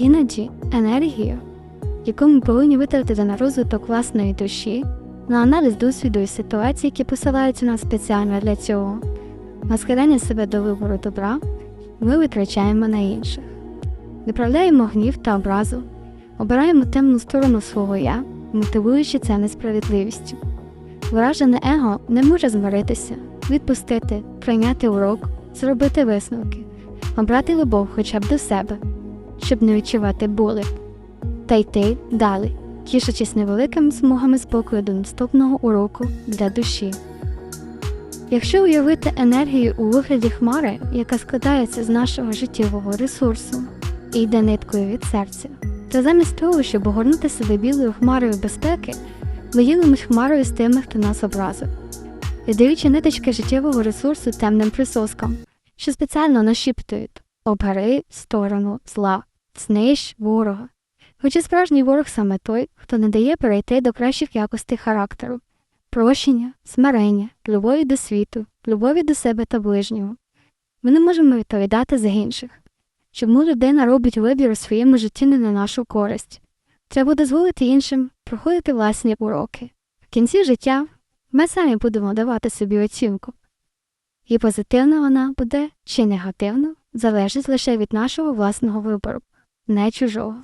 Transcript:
Іноді енергію, яку ми повинні витратити на розвиток власної душі, на аналіз досвіду і ситуацій, які посилаються нам спеціально для цього, на скидання себе до вибору добра, ми витрачаємо на інших. Виправляємо гнів та образу, обираємо темну сторону свого я, мотивуючи це несправедливістю. Вражене его не може змиритися, відпустити, прийняти урок, зробити висновки, обрати любов хоча б до себе, щоб не відчувати болі, та йти далі, тішачись невеликими змогами спокою до наступного уроку для душі. Якщо уявити енергію у вигляді хмари, яка складається з нашого життєвого ресурсу і йде ниткою від серця, то замість того, щоб огорнути себе білою хмарою безпеки, ми ділимось хмарою з тими, хто нас образив, віддаючи ниточки життєвого ресурсу темним присоскам, що спеціально нашіптують обери сторону зла, знищ ворога. Хоча справжній ворог саме той, хто не дає перейти до кращих якостей характеру, прощення, смирення, любові до світу, любові до себе та ближнього. Ми не можемо відповідати за інших. Чому людина робить вибір у своєму житті не на нашу користь? Треба дозволити іншим проходити власні уроки. В кінці життя ми самі будемо давати собі оцінку. І позитивна вона буде чи негативна, залежить лише від нашого власного вибору, не чужого.